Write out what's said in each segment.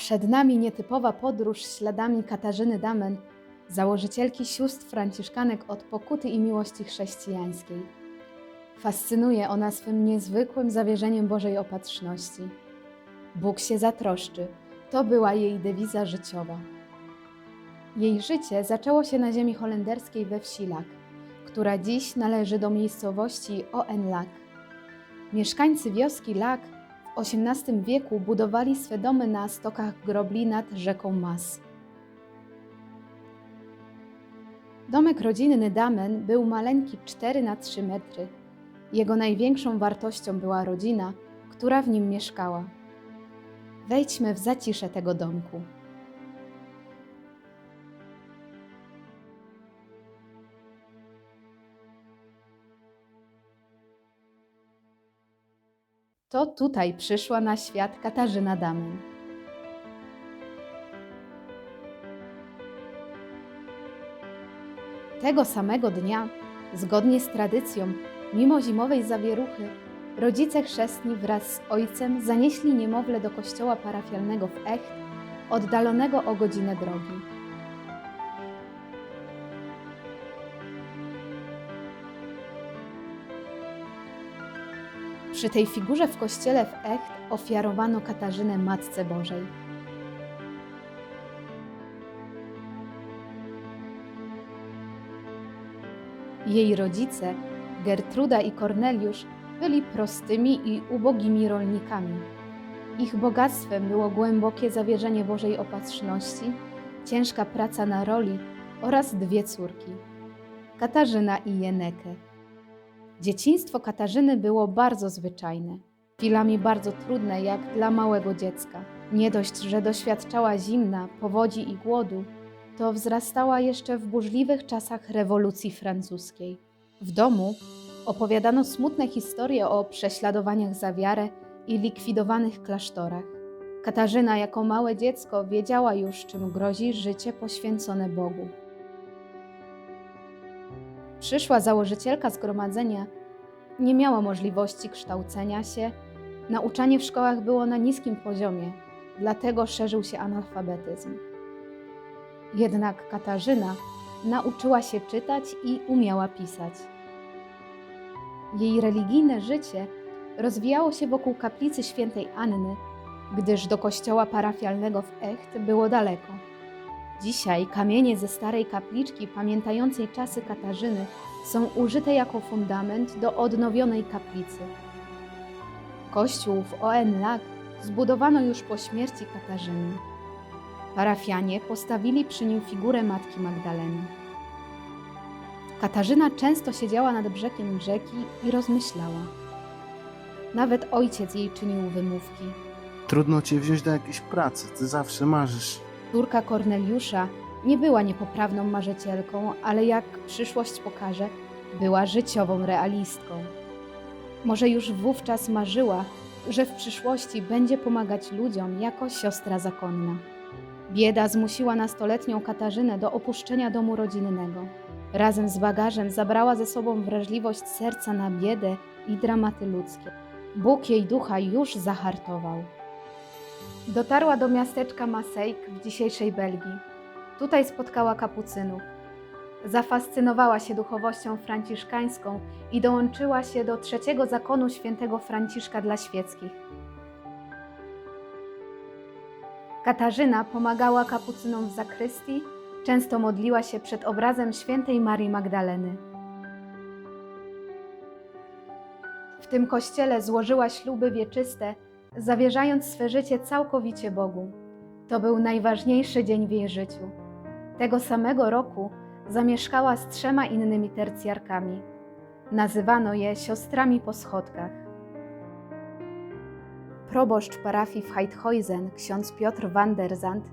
Przed nami nietypowa podróż śladami Katarzyny Damen, założycielki sióstr franciszkanek od pokuty i miłości chrześcijańskiej. Fascynuje ona swym niezwykłym zawierzeniem Bożej opatrzności. Bóg się zatroszczy, to była jej dewiza życiowa. Jej życie zaczęło się na ziemi holenderskiej we wsi Lak, która dziś należy do miejscowości Oenlak. Mieszkańcy wioski Lak XVIII wieku budowali swe domy na stokach grobli nad rzeką Mas. Domek rodzinny Damen był maleńki 4 na 3 metry. Jego największą wartością była rodzina, która w nim mieszkała. Wejdźmy w zacisze tego domku. To tutaj przyszła na świat Katarzyna Damen. Tego samego dnia, zgodnie z tradycją, mimo zimowej zawieruchy, rodzice chrzestni wraz z ojcem zanieśli niemowlę do kościoła parafialnego w Echt, oddalonego o godzinę drogi. Przy tej figurze w kościele w Echt ofiarowano Katarzynę Matce Bożej. Jej rodzice, Gertruda i Korneliusz, byli prostymi i ubogimi rolnikami. Ich bogactwem było głębokie zawierzenie Bożej opatrzności, ciężka praca na roli oraz dwie córki Katarzyna i Jenekę. Dzieciństwo Katarzyny było bardzo zwyczajne, chwilami bardzo trudne jak dla małego dziecka. Nie dość, że doświadczała zimna, powodzi i głodu, to wzrastała jeszcze w burzliwych czasach rewolucji francuskiej. W domu opowiadano smutne historie o prześladowaniach za wiarę i likwidowanych klasztorach. Katarzyna jako małe dziecko wiedziała już, czym grozi życie poświęcone Bogu. Przyszła założycielka zgromadzenia nie miała możliwości kształcenia się, nauczanie w szkołach było na niskim poziomie, dlatego szerzył się analfabetyzm. Jednak Katarzyna nauczyła się czytać i umiała pisać. Jej religijne życie rozwijało się wokół kaplicy świętej Anny, gdyż do kościoła parafialnego w Echt było daleko. Dzisiaj kamienie ze starej kapliczki pamiętającej czasy Katarzyny są użyte jako fundament do odnowionej kaplicy. Kościół w Oenlag zbudowano już po śmierci Katarzyny. Parafianie postawili przy nim figurę Matki Magdaleny. Katarzyna często siedziała nad brzegiem rzeki i rozmyślała. Nawet ojciec jej czynił wymówki. Trudno cię wziąć do jakiejś pracy, ty zawsze marzysz. Córka Korneliusza nie była niepoprawną marzycielką, ale jak przyszłość pokaże, była życiową realistką. Może już wówczas marzyła, że w przyszłości będzie pomagać ludziom jako siostra zakonna. Bieda zmusiła nastoletnią Katarzynę do opuszczenia domu rodzinnego. Razem z bagażem zabrała ze sobą wrażliwość serca na biedę i dramaty ludzkie. Bóg jej ducha już zahartował. Dotarła do miasteczka Masejk w dzisiejszej Belgii. Tutaj spotkała kapucynów. Zafascynowała się duchowością franciszkańską i dołączyła się do trzeciego zakonu świętego Franciszka dla świeckich. Katarzyna pomagała kapucynom w zakrystii, często modliła się przed obrazem świętej Marii Magdaleny. W tym kościele złożyła śluby wieczyste, zawierzając swe życie całkowicie Bogu. To był najważniejszy dzień w jej życiu. Tego samego roku zamieszkała z trzema innymi tercjarkami. Nazywano je siostrami po schodkach. Proboszcz parafii w Heidhuizen, ksiądz Piotr van der Zandt,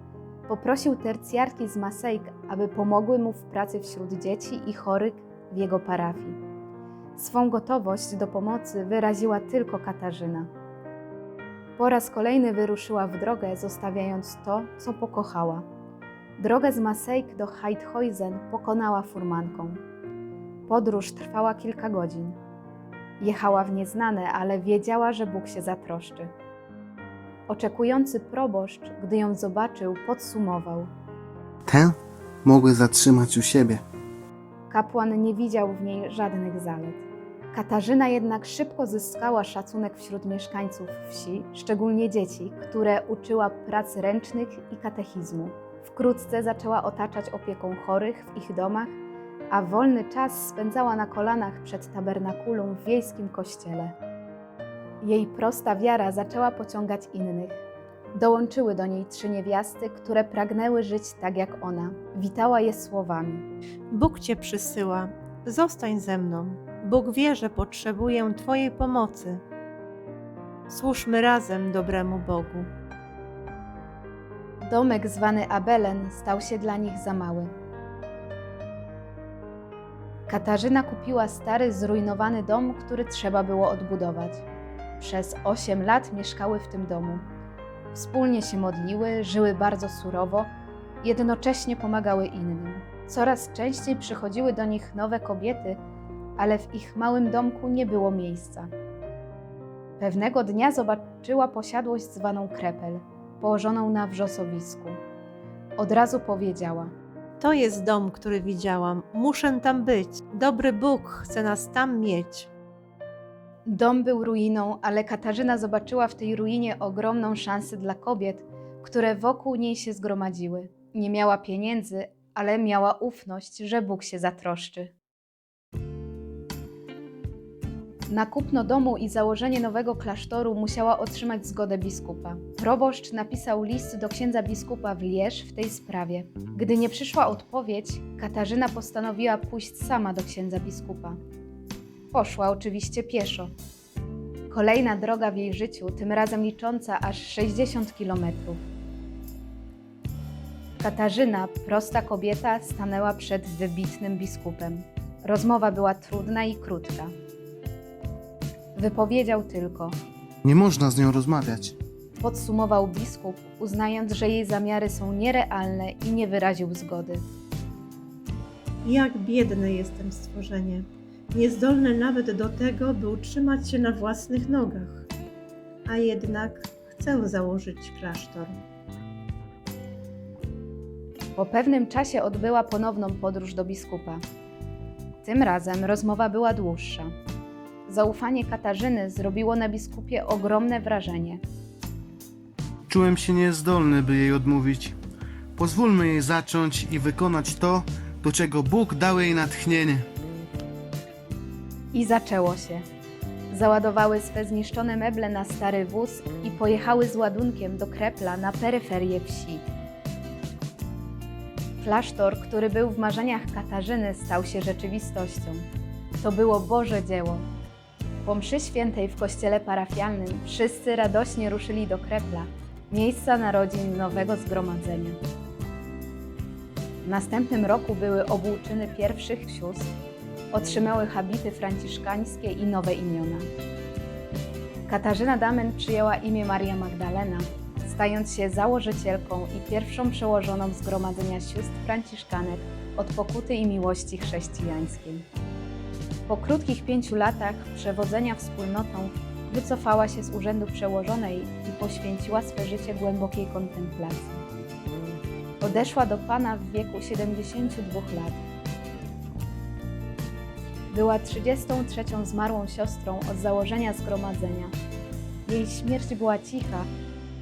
poprosił tercjarki z Masejk, aby pomogły mu w pracy wśród dzieci i chorych w jego parafii. Swą gotowość do pomocy wyraziła tylko Katarzyna. Po raz kolejny wyruszyła w drogę, zostawiając to, co pokochała. Drogę z Masejk do Heidhuizen pokonała furmanką. Podróż trwała kilka godzin. Jechała w nieznane, ale wiedziała, że Bóg się zatroszczy. Oczekujący proboszcz, gdy ją zobaczył, podsumował. Tę mogły zatrzymać u siebie. Kapłan nie widział w niej żadnych zalet. Katarzyna jednak szybko zyskała szacunek wśród mieszkańców wsi, szczególnie dzieci, które uczyła prac ręcznych i katechizmu. Wkrótce zaczęła otaczać opieką chorych w ich domach, a wolny czas spędzała na kolanach przed tabernakulum w wiejskim kościele. Jej prosta wiara zaczęła pociągać innych. Dołączyły do niej trzy niewiasty, które pragnęły żyć tak jak ona. Witała je słowami. Bóg Cię przysyła, zostań ze mną. Bóg wie, że potrzebuję Twojej pomocy. Służmy razem dobremu Bogu. Domek zwany Abelen stał się dla nich za mały. Katarzyna kupiła stary, zrujnowany dom, który trzeba było odbudować. Przez osiem lat mieszkały w tym domu. Wspólnie się modliły, żyły bardzo surowo, jednocześnie pomagały innym. Coraz częściej przychodziły do nich nowe kobiety, ale w ich małym domku nie było miejsca. Pewnego dnia zobaczyła posiadłość zwaną Krepel położoną na wrzosowisku. Od razu powiedziała: To jest dom, który widziałam. Muszę tam być. Dobry Bóg chce nas tam mieć. Dom był ruiną, ale Katarzyna zobaczyła w tej ruinie ogromną szansę dla kobiet, które wokół niej się zgromadziły. Nie miała pieniędzy, ale miała ufność, że Bóg się zatroszczy. Na kupno domu i założenie nowego klasztoru musiała otrzymać zgodę biskupa. Proboszcz napisał list do księdza biskupa w Lierz w tej sprawie. Gdy nie przyszła odpowiedź, Katarzyna postanowiła pójść sama do księdza biskupa. Poszła oczywiście pieszo. Kolejna droga w jej życiu, tym razem licząca aż 60 kilometrów. Katarzyna, prosta kobieta, stanęła przed wybitnym biskupem. Rozmowa była trudna i krótka. Wypowiedział tylko. Nie można z nią rozmawiać. Podsumował biskup, uznając, że jej zamiary są nierealne i nie wyraził zgody. Jak biedne jestem stworzenie, niezdolne nawet do tego, by utrzymać się na własnych nogach. A jednak chcę założyć klasztor. Po pewnym czasie odbyła ponowną podróż do biskupa. Tym razem rozmowa była dłuższa. Zaufanie Katarzyny zrobiło na biskupie ogromne wrażenie. Czułem się niezdolny, by jej odmówić. Pozwólmy jej zacząć i wykonać to, do czego Bóg dał jej natchnienie. I zaczęło się. Załadowały swe zniszczone meble na stary wóz i pojechały z ładunkiem do Krepla na peryferię wsi. Klasztor, który był w marzeniach Katarzyny, stał się rzeczywistością. To było Boże dzieło. Po mszy świętej w kościele parafialnym wszyscy radośnie ruszyli do Krepla, miejsca narodzin nowego zgromadzenia. W następnym roku były obłóczyny pierwszych sióstr, otrzymały habity franciszkańskie i nowe imiona. Katarzyna Damen przyjęła imię Maria Magdalena, stając się założycielką i pierwszą przełożoną zgromadzenia sióstr franciszkanek od pokuty i miłości chrześcijańskiej. Po krótkich pięciu latach przewodzenia wspólnotą wycofała się z urzędu przełożonej i poświęciła swe życie głębokiej kontemplacji. Odeszła do Pana w wieku 72 lat. Była 33. zmarłą siostrą od założenia zgromadzenia. Jej śmierć była cicha,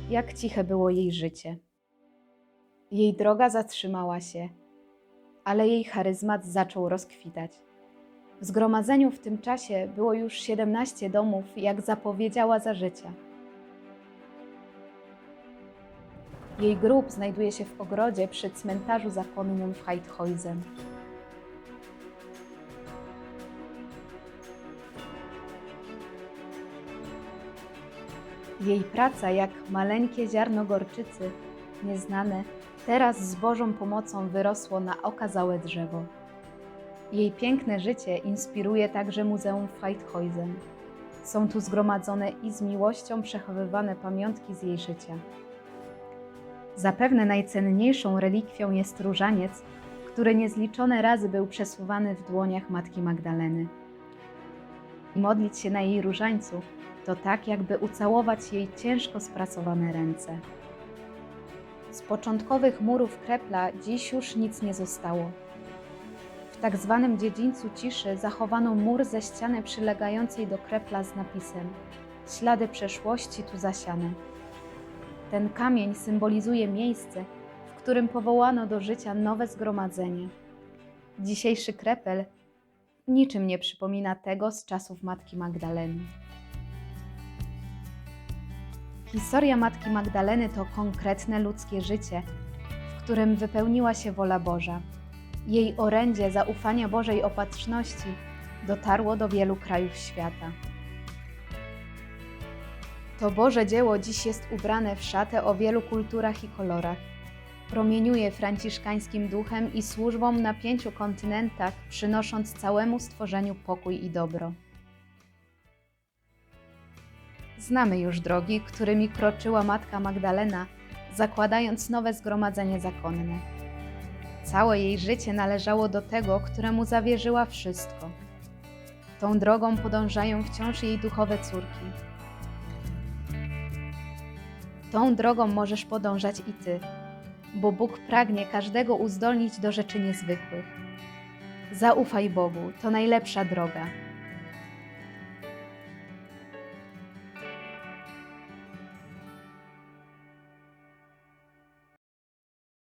jak ciche było jej życie. Jej droga zatrzymała się, ale jej charyzmat zaczął rozkwitać. W zgromadzeniu w tym czasie było już 17 domów, jak zapowiedziała za życia. Jej grób znajduje się w ogrodzie przy cmentarzu zakonnym w Heidhuizen. Jej praca, jak maleńkie ziarno gorczycy, nieznane, teraz z Bożą pomocą wyrosło na okazałe drzewo. Jej piękne życie inspiruje także Muzeum Heidhuizen. Są tu zgromadzone i z miłością przechowywane pamiątki z jej życia. Zapewne najcenniejszą relikwią jest różaniec, który niezliczone razy był przesuwany w dłoniach Matki Magdaleny. Modlić się na jej różańcu To tak, jakby ucałować jej ciężko spracowane ręce. Z początkowych murów krepla dziś już nic nie zostało. Tak zwanym dziedzińcu ciszy zachowano mur ze ściany przylegającej do krepla z napisem Ślady przeszłości tu zasiane. Ten kamień symbolizuje miejsce, w którym powołano do życia nowe zgromadzenie. Dzisiejszy krepel niczym nie przypomina tego z czasów Matki Magdaleny. Historia Matki Magdaleny to konkretne ludzkie życie, w którym wypełniła się wola Boża. Jej orędzie zaufania Bożej opatrzności dotarło do wielu krajów świata. To Boże dzieło dziś jest ubrane w szatę o wielu kulturach i kolorach. Promieniuje franciszkańskim duchem i służbą na pięciu kontynentach, przynosząc całemu stworzeniu pokój i dobro. Znamy już drogi, którymi kroczyła matka Magdalena, zakładając nowe zgromadzenie zakonne. Całe jej życie należało do tego, któremu zawierzyła wszystko. Tą drogą podążają wciąż jej duchowe córki. Tą drogą możesz podążać i ty, bo Bóg pragnie każdego uzdolnić do rzeczy niezwykłych. Zaufaj Bogu, to najlepsza droga.